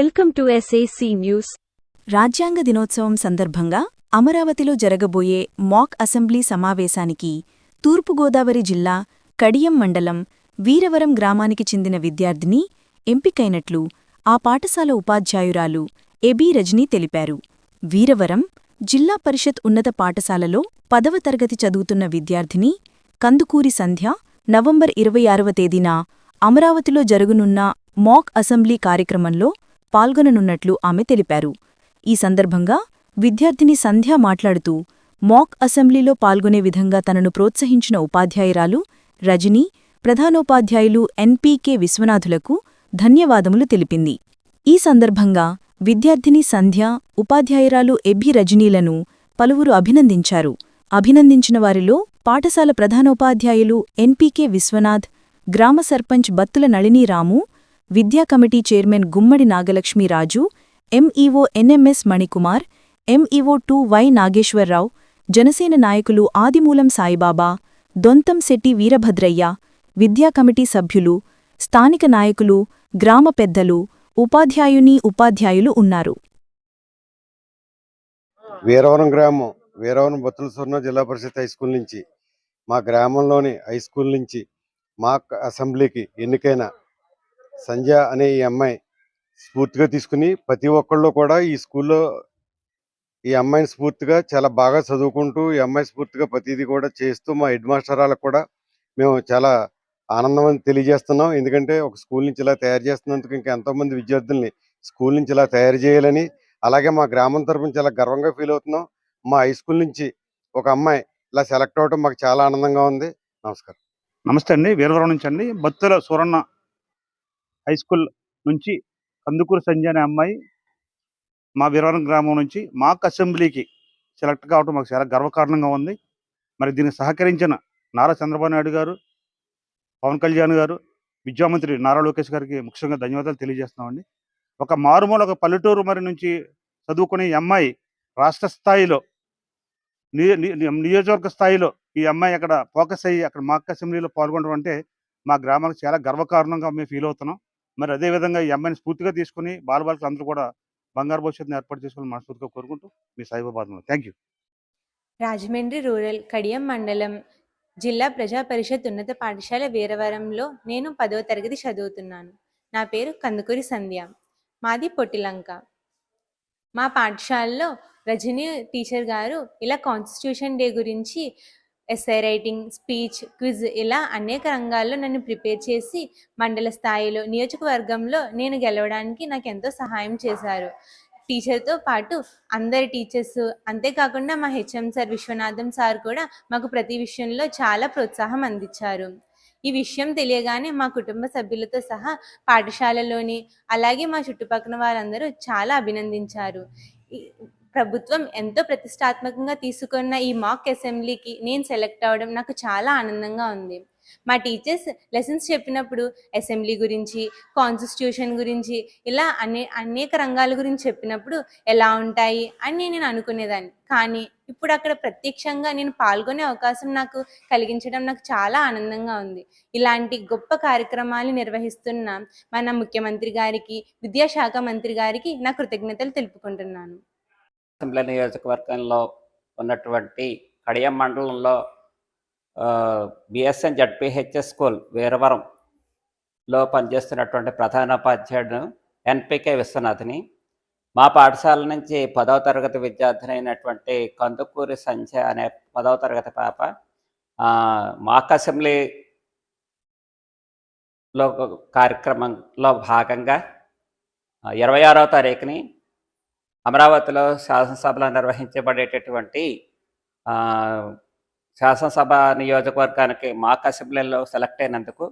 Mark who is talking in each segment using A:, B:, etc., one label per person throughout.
A: Welcome to SAC news
B: రాజ్యాంగ దినోత్సవం సందర్భంగా అమరావతిలో జరగబోయే మాక్ అసెంబ్లీ సమావేశానికి తూర్పుగోదావరి జిల్లా కడియం మండలం వీరవరం గ్రామానికి చెందిన విద్యార్థిని ఎంపికైనట్లు ఆ పాఠశాల ఉపాధ్యాయురాలు ఎబి రజనీ తెలిపారు. వీరవరం జిల్లా పరిషత్ ఉన్నత పాఠశాలలో పదవ తరగతి చదువుతున్న విద్యార్థిని కందుకూరి సంధ్య నవంబర్ ఇరవై ఆరవ తేదీన అమరావతిలో జరుగునున్న మాక్ అసెంబ్లీ కార్యక్రమంలో పాల్గొననున్నట్లు ఆమె తెలిపారు. ఈ సందర్భంగా విద్యార్థిని సంధ్య మాట్లాడుతూ మాక్ అసెంబ్లీలో పాల్గొనే విధంగా తనను ప్రోత్సహించిన ఉపాధ్యాయురాలు రజనీ ప్రధానోపాధ్యాయులు ఎన్పీకే విశ్వనాథులకు ధన్యవాదములు తెలిపింది. ఈ సందర్భంగా విద్యార్థిని సంధ్య ఉపాధ్యాయురాలు ఎబ్బి రజనీలను పలువురు అభినందించారు. అభినందించిన వారిలో పాఠశాల ప్రధానోపాధ్యాయులు ఎన్పీకే విశ్వనాథ్ గ్రామ సర్పంచ్ బత్తుల నళినీరాము విద్యా committee chairman Gummadi Nagalakshmiraju MEO NMS Manikumar MEO two Y Nageswararao Janasena నాయకులు ఆదిమూలం సాయిబాబా దొంతం శెట్టి వీరభద్రయ్య విద్యా కమిటీ సభ్యులు స్థానిక నాయకులు గ్రామ పెద్దలు ఉపాధ్యాయుని ఉపాధ్యాయులు ఉన్నారు.
C: వీరవరం గ్రామం వీరవరం బొత్తుల స్వర్ణ జిల్లా పరిషత్ హై స్కూల్ నుంచి మా గ్రామంలోని హై స్కూల్ నుంచి మా అసెంబ్లీకి ఎన్నికైన సంధ్య అనే ఈ అమ్మాయి స్ఫూర్తిగా తీసుకుని ప్రతి ఒక్కళ్ళు కూడా ఈ స్కూల్లో ఈ అమ్మాయిని స్ఫూర్తిగా చాలా బాగా చదువుకుంటూ ఈ అమ్మాయి స్ఫూర్తిగా ప్రతిదీ కూడా చేస్తూ మా హెడ్ మాస్టరాలకు కూడా మేము చాలా ఆనందం అని తెలియజేస్తున్నాం. ఎందుకంటే ఒక స్కూల్ నుంచి ఇలా తయారు చేస్తున్నందుకు ఇంకా ఎంతోమంది విద్యార్థుల్ని స్కూల్ నుంచి ఇలా తయారు చేయాలని అలాగే మా గ్రామం తరఫున చాలా గర్వంగా ఫీల్ అవుతున్నాం. మా హై స్కూల్ నుంచి ఒక అమ్మాయి ఇలా సెలెక్ట్ అవ్వటం మాకు చాలా ఆనందంగా ఉంది. నమస్కారం.
D: నమస్తే అండి. వీరవరం నుంచి అండి. బత్తుల సూరన్న హై స్కూల్ నుంచి కందుకూరు సంజయ్ అనే అమ్మాయి మా వీరవరం గ్రామం నుంచి మాక్ అసెంబ్లీకి సెలెక్ట్ కావడం మాకు చాలా గర్వకారణంగా ఉంది. మరి దీనికి సహకరించిన నారా చంద్రబాబు నాయుడు గారు పవన్ కళ్యాణ్ గారు విద్యామంత్రి నారా లోకేష్ గారికి ముఖ్యంగా ధన్యవాదాలు తెలియజేస్తున్నామండి. ఒక మారుమూల ఒక పల్లెటూరు మరి నుంచి చదువుకునే ఈ అమ్మాయి రాష్ట్ర స్థాయిలో నియోజకవర్గ స్థాయిలో ఈ అమ్మాయి అక్కడ ఫోకస్ అయ్యి అక్కడ మాక్ అసెంబ్లీలో పాల్గొనడం అంటే మా గ్రామానికి చాలా గర్వకారణంగా మేము ఫీల్ అవుతున్నాం. మరి అదే విధంగా ఈ అమ్మాయిని స్ఫూర్తిగా తీసుకుని బాలబాలికలు అందరూ కూడా బంగారు భవిష్యత్తుని ఏర్పాటు చేసుకుని మనస్ఫూర్తిగా కోరుకుంటూ మీ Saibaba thank you
E: Rajahmundry rural Kadiyam మండలం జిల్లా ప్రజా పరిషత్ ఉన్నత పాఠశాల వీరవరంలో నేను పదవ తరగతి చదువుతున్నాను. నా పేరు కందుకూరి సంధ్య. మాది పొట్టిలంక. మా పాఠశాలలో రజనీ టీచర్ గారు ఇలా కాన్స్టిట్యూషన్ డే గురించి ఎస్ఐ రైటింగ్ స్పీచ్ క్విజ్ ఇలా అనేక రంగాల్లో నన్ను ప్రిపేర్ చేసి మండల స్థాయిలో నియోజకవర్గంలో నేను గెలవడానికి నాకు ఎంతో సహాయం చేశారు. టీచర్తో పాటు అందరి టీచర్స్ అంతేకాకుండా మా హెచ్ఎం సార్ విశ్వనాథం సార్ కూడా మాకు ప్రతి విషయంలో చాలా ప్రోత్సాహం అందించారు. ఈ విషయం తెలియగానే మా కుటుంబ సభ్యులతో సహా పాఠశాలలోని అలాగే మా చుట్టుపక్కల వారందరూ చాలా అభినందించారు. ప్రభుత్వం ఎంతో ప్రతిష్టాత్మకంగా తీసుకున్న ఈ మాక్ అసెంబ్లీకి నేను సెలెక్ట్ అవ్వడం నాకు చాలా ఆనందంగా ఉంది. మా టీచర్స్ లెసన్స్ చెప్పినప్పుడు అసెంబ్లీ గురించి కాన్స్టిట్యూషన్ గురించి ఇలా అనే అనేక రంగాల గురించి చెప్పినప్పుడు ఎలా ఉంటాయి అని నేను అనుకునేదాన్ని. కానీ ఇప్పుడు అక్కడ ప్రత్యక్షంగా నేను పాల్గొనే అవకాశం నాకు కలిగించడం నాకు చాలా ఆనందంగా ఉంది. ఇలాంటి గొప్ప కార్యక్రమాలు నిర్వహిస్తున్న మన ముఖ్యమంత్రి గారికి విద్యాశాఖ మంత్రి గారికి నా కృతజ్ఞతలు తెలుపుకుంటున్నాను.
F: అసెంబ్లీ నియోజకవర్గంలో ఉన్నటువంటి కడియం మండలంలో బిఎస్ఎన్ జడ్పిహెచ్ఎస్ స్కూల్ వీరవరంలో పనిచేస్తున్నటువంటి ప్రధానోపాధ్యాయుడు ఎన్పికే విశ్వనాథ్ని. మా పాఠశాల నుంచి పదవ తరగతి విద్యార్థిని అయినటువంటి కందుకూరి సంధ్య అనే పదవ తరగతి పాప మాక్ అసెంబ్లీలో కార్యక్రమంలో భాగంగా ఇరవై ఆరవ తారీఖుని అమరావతిలో శాసనసభలో నిర్వహించబడేటటువంటి శాసనసభ నియోజకవర్గానికి మాకు అసెంబ్లీలో సెలెక్ట్ అయినందుకు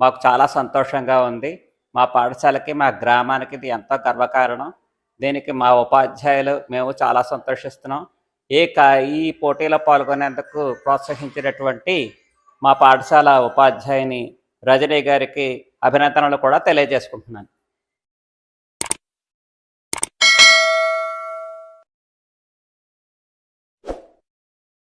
F: మాకు చాలా సంతోషంగా ఉంది. మా పాఠశాలకి మా గ్రామానికి ఇది ఎంతో గర్వకారణం. దీనికి మా ఉపాధ్యాయులు మేము చాలా సంతోషిస్తున్నాం. ఈ కా ఈ పోటీలో పాల్గొనేందుకు ప్రోత్సహించినటువంటి మా పాఠశాల ఉపాధ్యాయుని రజనీ గారికి అభినందనలు కూడా తెలియజేసుకుంటున్నాను.